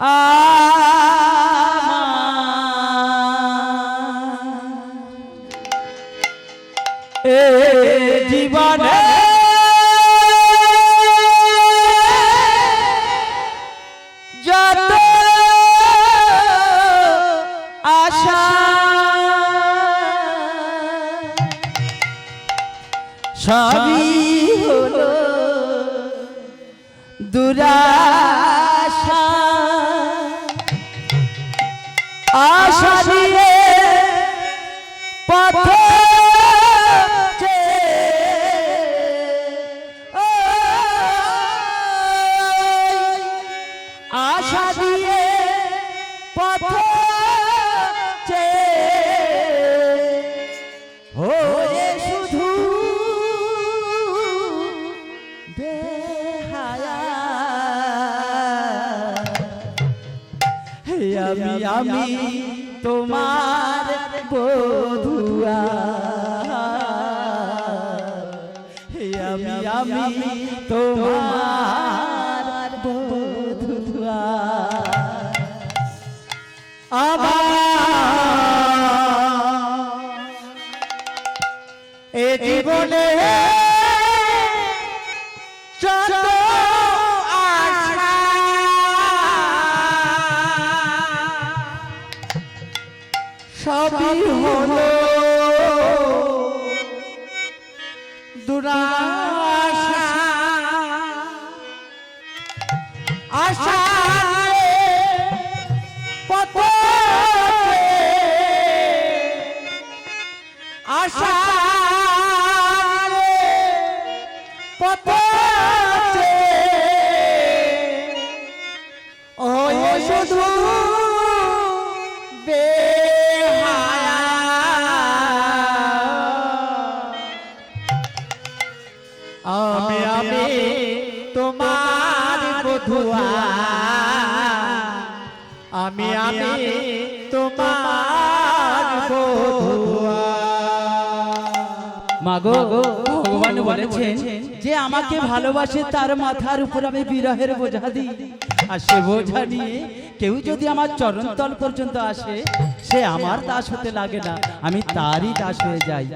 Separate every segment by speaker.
Speaker 1: আমার আশা আমি তোমার বধুয়া আমার এ জীবনে সবই হলো আমি আমি তোমার বধুয়া। আমি আমি তোমার বধুয়া। মাগো ভগবান বলেছেন যে আমাকে ভালোবাসে তার মাথার উপর আমি বিরহের বোঝা দিই। আর সে বোঝা নিয়ে। কেউ যদি আমার চরণতল পর্যন্ত আসে, সে আমার দাস হতে লাগে না, আমি তারই দাস হয়ে যাই।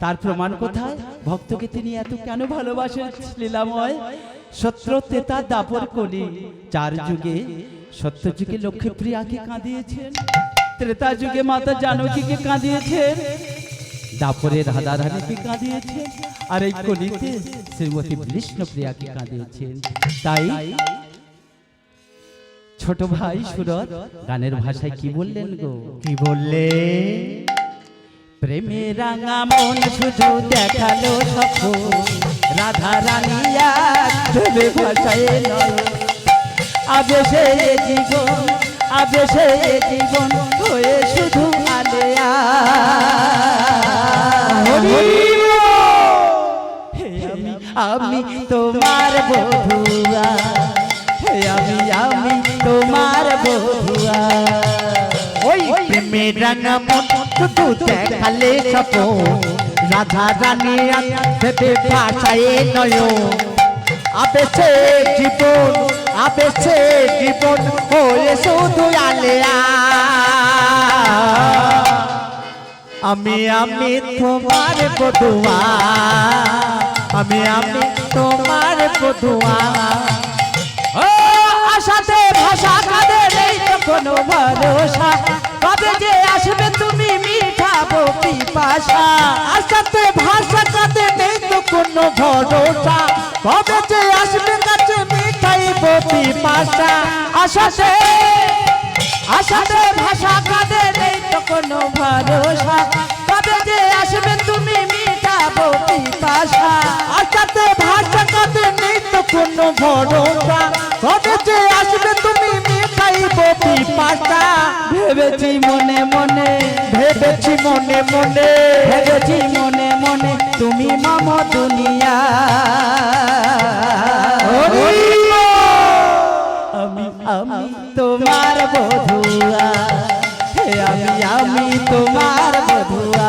Speaker 1: তার প্রমাণ কোথায়? ভক্তকে তিনি এত কেন ভালোবাসেন, লীলাময়? সত্র তেতা দাপর কলি চার যুগে সত্য যুগে লক্ষ্মী প্রিয়াকে কাঁদিয়েছেন। ত্রেতা যুগে মাতা জানকীকে কাঁদিয়েছেন। দাপরে রাধা রানীকে কাঁদিয়েছেন। আর এই কলিতে শ্রীমতী বিষ্ণুপ্রিয়াকে কাঁদিয়েছেন। তাই ছোট ভাই সুরত গানের ভাষায় কি বললেন গো?
Speaker 2: কি বললে?
Speaker 1: প্রেমে রাঙা মন শুধু দেখাল সফল রাধা রানী এক ভেবে ভাষায় নয়। আবেশে জীবন আবেশে জীবন হয়ে শুধু আলেয়া। আমি আমি তোমার বধুয়া। হে আমি আমি তোমার বধুয়া।
Speaker 2: ওই প্রেমের রাঙা মন দেখালে সপন রাধা রানী ভেবে ভাষায় নয়। আবেছে জীবন আবেছে জীবন হয়ে শুধু আলেয়া আমি আমি তোমার বধুয়া। আমি আমি তোমার বধুয়া।
Speaker 1: ভাষা কাদের এই কোনো ভরসা? কবে যে আসবে তুমি মিঠা বপি পাশা
Speaker 2: আসাতে ভাষা কাতে নেই তো কোনো ভরসা? কবে যে আসবে কাছে মিঠাই বপি পাশা
Speaker 1: আশাতে আশাতে ভাষা, কাদের তো কোনো ভরসা? কবে যে আসবে তুমি মিঠা বপি পাশা
Speaker 2: আসাতে ভাষা কাতে নেই তো কোনো ভরসা। কবে আসবে তুমি পাশা
Speaker 1: ভেবেছি মনে মনে
Speaker 2: ভেবেছি মনে মনে।
Speaker 1: ভেবেছি মনে মনে তুমি মাম দুনিয়া। আমি আমি তোমার বধুয়া। আমি আমি তোমার বধুয়া।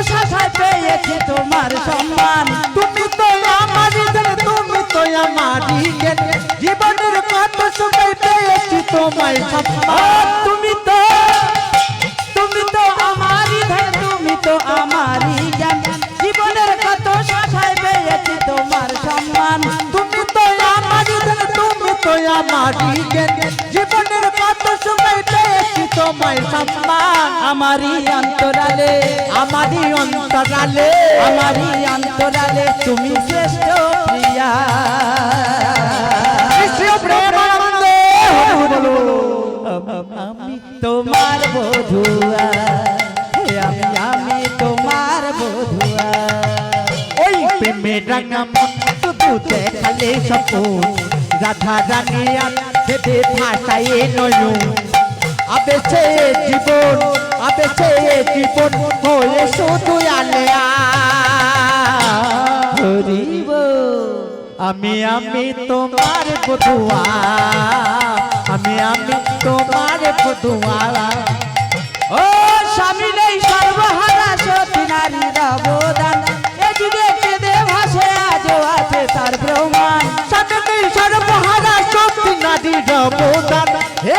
Speaker 1: কত তোমার সম্মান।
Speaker 2: তুমি তো আমারই ধন তুমি তো জ্ঞান জীবনের কত সময় পেয়েছি তোমায় সম্মান।
Speaker 1: তুমি তো তুমি তো আমারই ধন তুমি তো আমারই জীবনের কত শাখায় পেয়েছি তোমার সম্মান।
Speaker 2: তুমি তো আমারই তুমি তো আমারই পেয়েছি তোমায় সম্মান
Speaker 1: আমারই অন্তরালে
Speaker 2: আমারই অন্তরালে
Speaker 1: আমারই অন্তরালে তুমি শ্রেষ্ঠ প্রিয়া। আমি তোমার বধুয়া আমি আমি তোমার বধুয়া।
Speaker 2: ওই প্রেমে রাঙা মন শুধু দেখালে সপন। রাধা রানী ভেবে ভাষায় নয়ন। আবেছে জীবন আবেছে জীবন হয়ে শুধু আলেয়া
Speaker 1: হরিব
Speaker 2: আমি আমি তোমার বধুয়া, আমি আমি তোমার বধুয়া।
Speaker 1: ও স্বামী নেই সর্বহারা, সতী নারীর অবদান এ যুগে কেঁদে ভাসে আছে তার প্রমাণ।
Speaker 2: সামনে সর্বহারা শক্তি নারীর অবদান হে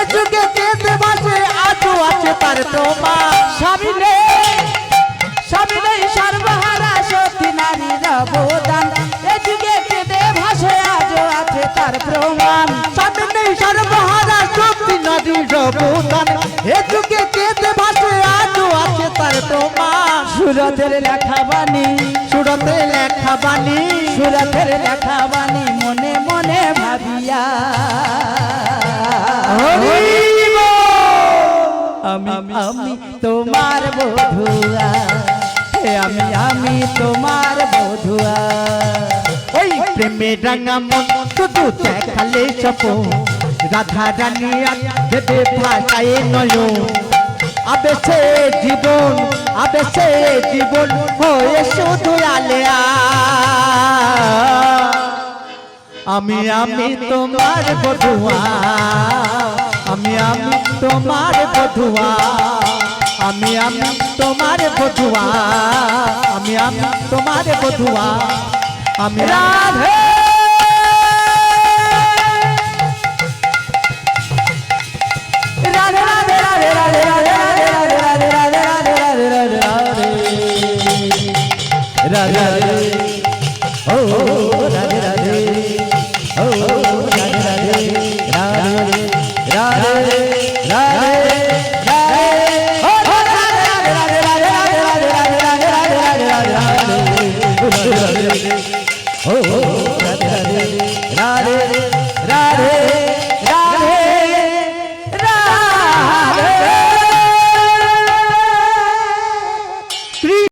Speaker 1: অবদান।
Speaker 2: হে যুগে কেঁদে বাসে আজও আছে তার প্রমাণ।
Speaker 1: সুরতের লেখা বাণী।
Speaker 2: সুরতে লেখা বাণী।
Speaker 1: সুরতের লেখা বাণী মনে মনে ভাবিয়া। আমি আমি তোমার বধুয়া। হে আমি আমি তোমার বধুয়া।
Speaker 2: ওই প্রেমে রাঙা মন শুধু দেখালে সপন রাধা রানী দেবে ভাষায় নয়ন আবেছে জীবন আবেছে জীবন হয়ে শুধু আলেয়া আমি আমি তোমার বধুয়া আমি আমি তোমার বধুয়া আমি আমি তোমার বধুয়া আমি আমি তোমার বধুয়া আমি রাধে
Speaker 1: la la la.